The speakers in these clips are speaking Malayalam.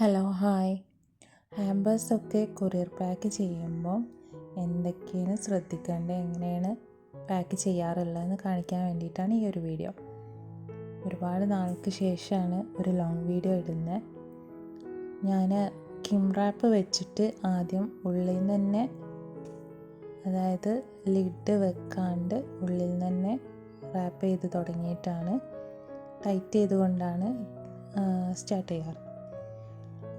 ഹലോ ഹായ് ഹാമ്പേഴ്സൊക്കെ കൊറിയർ പാക്ക് ചെയ്യുമ്പോൾ എന്തൊക്കെയാണ് ശ്രദ്ധിക്കേണ്ടത്? എങ്ങനെയാണ് പാക്ക് ചെയ്യാറുള്ളതെന്ന് കാണിക്കാൻ വേണ്ടിയിട്ടാണ് ഈ ഒരു വീഡിയോ ഒരുപാട് നാൾക്ക് ശേഷമാണ് ഒരു ലോങ് വീഡിയോ ഇടുന്നത് ഞാൻ കിം റാപ്പ് വെച്ചിട്ട് ആദ്യം ഉള്ളിൽ നിന്ന് തന്നെ അതായത് ലിഡ് വെക്കാണ്ട് ഉള്ളിൽ നിന്ന് തന്നെ റാപ്പ് ചെയ്ത് തുടങ്ങിയിട്ടാണ്. ടൈറ്റ് ചെയ്തുകൊണ്ടാണ് സ്റ്റാർട്ട് ചെയ്യാറ്.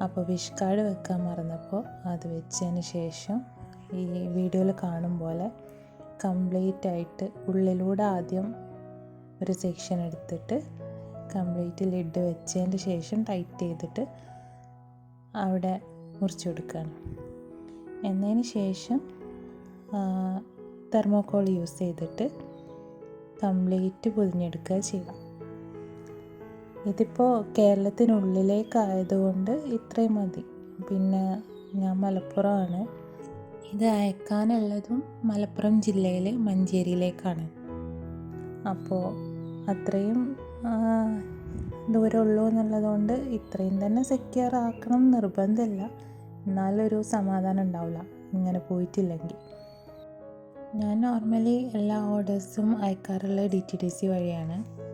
അപ്പോൾ വിഷ് കാർഡ് വെക്കാൻ മറന്നപ്പോൾ അത് വെച്ചതിന് ശേഷം ഈ വീഡിയോയിൽ കാണും പോലെ കംപ്ലീറ്റ് ആയിട്ട് ഉള്ളിലൂടെ ആദ്യം ഒരു സെക്ഷൻ എടുത്തിട്ട് കംപ്ലീറ്റ് ലിഡ് വെച്ചതിന് ശേഷം ടൈറ്റ് ചെയ്തിട്ട് അവിടെ മുറിച്ച് കൊടുക്കുകയാണ്. എന്നതിന് ശേഷം തെർമോക്കോൾ യൂസ് ചെയ്തിട്ട് കംപ്ലീറ്റ് പൊതിഞ്ഞെടുക്കുക ചെയ്യാം. ഇതിപ്പോൾ കേരളത്തിനുള്ളിലേക്കായതുകൊണ്ട് ഇത്രയും മതി. പിന്നെ ഞാൻ മലപ്പുറമാണ്. ഇത് അയക്കാനുള്ളതും മലപ്പുറം ജില്ലയിലെ മഞ്ചേരിയിലേക്കാണ്. അപ്പോൾ അത്രയും ദൂരമുള്ളൂ എന്നുള്ളതുകൊണ്ട് ഇത്രയും തന്നെ സെക്യൂർ ആക്കണം നിർബന്ധമില്ല. എന്നാലൊരു സമാധാനം ഉണ്ടാവില്ല ഇങ്ങനെ പോയിട്ടില്ലെങ്കിൽ. ഞാൻ നോർമലി എല്ലാ ഓർഡേഴ്സും അയക്കാറുള്ള ഡി ടി ഡി സി വഴിയാണ്.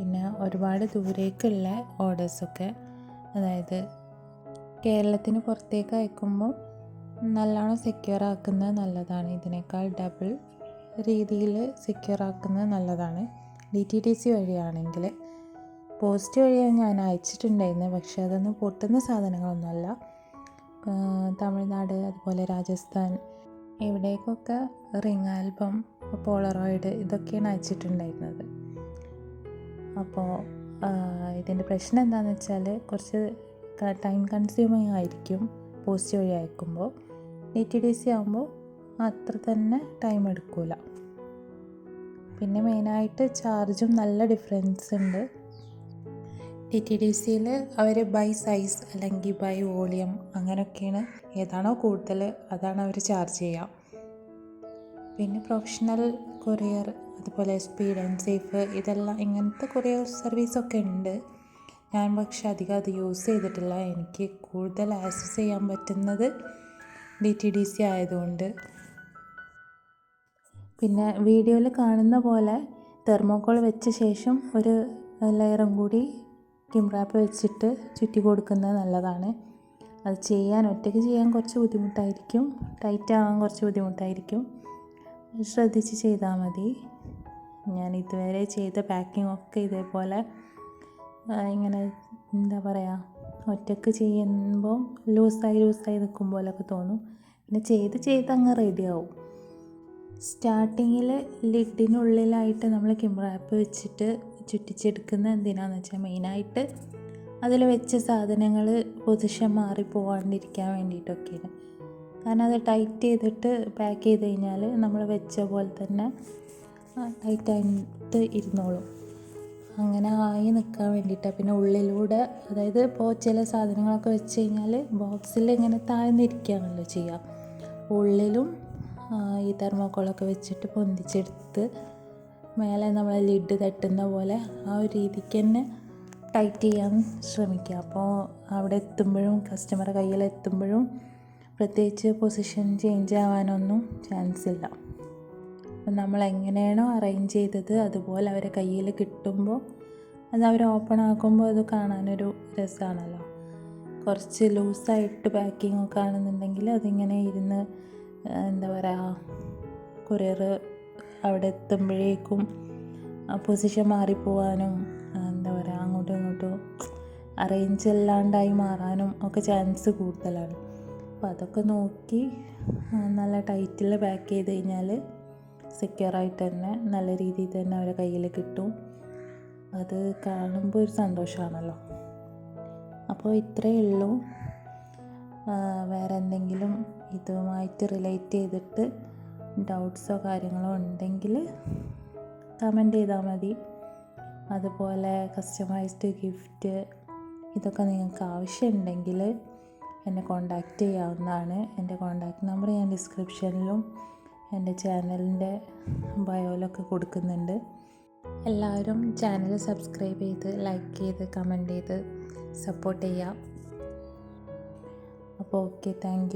പിന്നെ ഒരുപാട് ദൂരേക്കുള്ള ഓർഡേഴ്സൊക്കെ. അതായത് കേരളത്തിന് പുറത്തേക്ക് അയക്കുമ്പോൾ നല്ലോണം സെക്യൂർ ആക്കുന്നത് നല്ലതാണ്. ഇതിനേക്കാൾ ഡബിൾ രീതിയിൽ സെക്യൂർ ആക്കുന്നത് നല്ലതാണ്. ഡി ടി ടി സി വഴിയാണെങ്കിൽ പോസ്റ്റ് വഴിയാണ് ഞാൻ അയച്ചിട്ടുണ്ടായിരുന്നത് പക്ഷേ അതൊന്നും പൊട്ടുന്ന സാധനങ്ങളൊന്നുമല്ല. തമിഴ്നാട് അതുപോലെ രാജസ്ഥാൻ ഇവിടേക്കൊക്കെ റിംഗ് ആൽബം പോളറോയിഡ് ഇതൊക്കെയാണ് അയച്ചിട്ടുണ്ടായിരുന്നത്. അപ്പോൾ ഇതിന്റെ പ്രശ്നം എന്താണെന്ന് വെച്ചാൽ കുറച്ച് ടൈം കൺസ്യൂമിങ് ആയിരിക്കും പോസ്റ്റ് വഴി അയക്കുമ്പോൾ. ഡി ഡി സി ആകുമ്പോൾ അത്ര തന്നെ ടൈം എടുക്കില്ല പിന്നെ മെയിനായിട്ട് ചാർജും നല്ല ഡിഫറൻസ് ഉണ്ട്. ടി ടി ഡി സിയിൽ അവർ ബൈ സൈസ് അല്ലെങ്കിൽ ബൈ വോളിയം അങ്ങനെയൊക്കെയാണ് ഏതാണോ കൂടുതൽ അതാണ് അവർ ചാർജ് ചെയ്യുക. പിന്നെ പ്രൊഫഷണൽ കൊറിയർ അതുപോലെ സ്പീഡ് ആൻഡ് സേഫ് ഇതെല്ലാം ഇങ്ങനത്തെ കുറേ സർവീസൊക്കെ ഉണ്ട്. ഞാൻ പക്ഷെ അധികം അത് യൂസ് ചെയ്തിട്ടില്ല. എനിക്ക് കൂടുതൽ ആക്സസ് ചെയ്യാൻ പറ്റുന്നത് ഡി ടി ഡി സി ആയതുകൊണ്ട്. പിന്നെ വീഡിയോയിൽ കാണുന്ന പോലെ തെർമോക്കോൾ വെച്ച ശേഷം ഒരു ലെയറും കൂടി കിംറാപ്പ് വെച്ചിട്ട് ചുറ്റി കൊടുക്കുന്നത് നല്ലതാണ്. അത് ചെയ്യാൻ ഒറ്റയ്ക്ക് ചെയ്യാൻ കുറച്ച് ബുദ്ധിമുട്ടായിരിക്കും. ടൈറ്റ് ആവാൻ കുറച്ച് ബുദ്ധിമുട്ടായിരിക്കും. ശ്രദ്ധിച്ച് ചെയ്താൽ മതി. ഞാൻ ഇതുവരെ ചെയ്ത പാക്കിംഗ് ഒക്കെ ഇതേപോലെ ഇങ്ങനെ എന്താ പറയുക ഒറ്റയ്ക്ക് ചെയ്യുമ്പോൾ ലൂസായി ലൂസായി നിൽക്കും പോലൊക്കെ തോന്നും. പിന്നെ ചെയ്ത് ചെയ്ത് അങ്ങ് റെഡിയാവും സ്റ്റാർട്ടിങ്ങിൽ ലിഡിനുള്ളിലായിട്ട് നമ്മൾ കിംറാപ്പ് വെച്ചിട്ട് ചുറ്റിച്ചെടുക്കുന്ന എന്തിനാന്ന് വെച്ചാൽ മെയിനായിട്ട് അതിൽ വെച്ച സാധനങ്ങൾ പൊസിഷൻ മാറി പോകാണ്ടിരിക്കാൻ വേണ്ടിയിട്ടൊക്കെയാണ്. കാരണം അത് ടൈറ്റ് ചെയ്തിട്ട് പാക്ക് ചെയ്ത് കഴിഞ്ഞാൽ നമ്മൾ വെച്ച പോലെ തന്നെ ടൈറ്റായിട്ട് ഇരുന്നോളും. അങ്ങനെ ആയി നിൽക്കാൻ വേണ്ടിയിട്ടാണ് പിന്നെ ഉള്ളിലൂടെ അതായത് ഇപ്പോൾ ചില സാധനങ്ങളൊക്കെ വെച്ച് കഴിഞ്ഞാൽ ബോക്സിൽ ഇങ്ങനെ താഴ്ന്നിരിക്കുകയാണല്ലോ ചെയ്യുക ഉള്ളിലും ഈ തെർമോക്കോളൊക്കെ വെച്ചിട്ട് പൊന്തിച്ചെടുത്ത് മേലെ നമ്മൾ ലിഡ് തട്ടുന്ന പോലെ ആ ഒരു രീതിക്ക് തന്നെ ടൈറ്റ് ചെയ്യാൻ ശ്രമിക്കുക. അപ്പോൾ അവിടെ എത്തുമ്പോഴും കസ്റ്റമറെ കയ്യിൽ എത്തുമ്പോഴും പ്രത്യേകിച്ച് പൊസിഷൻ ചേഞ്ച് ആവാനൊന്നും ചാൻസ് ഇല്ല. നമ്മൾ എങ്ങനെയാണോ അറേഞ്ച് ചെയ്തത് അതുപോലെ അവരെ കയ്യിൽ കിട്ടുമ്പോൾ അത് അവർ ഓപ്പൺ ആക്കുമ്പോൾ അത് കാണാനൊരു രസമാണല്ലോ. കുറച്ച് ലൂസായിട്ട് പാക്കിംഗ് ഒക്കെ ആണെന്നുണ്ടെങ്കിൽ അതിങ്ങനെ ഇരുന്ന് എന്താ പറയുക കൊറിയർ അവിടെ എത്തുമ്പോഴേക്കും പൊസിഷൻ മാറിപ്പോവാനും എന്താ പറയുക അങ്ങോട്ടും ഇങ്ങോട്ടും അറേഞ്ച് അല്ലാണ്ടായി മാറാനും ഒക്കെ ചാൻസ് കൂടുതലാണ്. അപ്പോൾ അതൊക്കെ നോക്കി നല്ല ടൈറ്റിൽ പാക്ക് ചെയ്ത് കഴിഞ്ഞാൽ സെക്യൂറായിട്ട് തന്നെ നല്ല രീതിയിൽ തന്നെ അവരെ കയ്യിൽ കിട്ടും. അത് കാണുമ്പോൾ ഒരു സന്തോഷമാണല്ലോ. അപ്പോൾ ഇത്രയേ ഉള്ളൂ. വേറെ എന്തെങ്കിലും ഇതുമായിട്ട് റിലേറ്റ് ചെയ്തിട്ട് ഡൗട്ട്സോ കാര്യങ്ങളോ ഉണ്ടെങ്കിൽ കമന്റ് ചെയ്താൽ മതി. അതുപോലെ കസ്റ്റമൈസ്ഡ് ഗിഫ്റ്റ് ഇതൊക്കെ നിങ്ങൾക്ക് ആവശ്യമുണ്ടെങ്കിൽ എന്നെ കോണ്ടാക്റ്റ് ചെയ്യാവുന്നതാണ്. എന്റെ കോണ്ടാക്ട് നമ്പർ ഞാൻ ഡിസ്ക്രിപ്ഷനിലും എന്റെ ചാനലിന്റെ ബയോയിലൊക്കെ കൊടുക്കുന്നുണ്ട്. എല്ലാവരും ചാനൽ സബ്സ്ക്രൈബ് ചെയ്ത് ലൈക്ക് ചെയ്ത് കമന്റ് ചെയ്ത് സപ്പോർട്ട് ചെയ്യാം. അപ്പോൾ ഓക്കെ താങ്ക്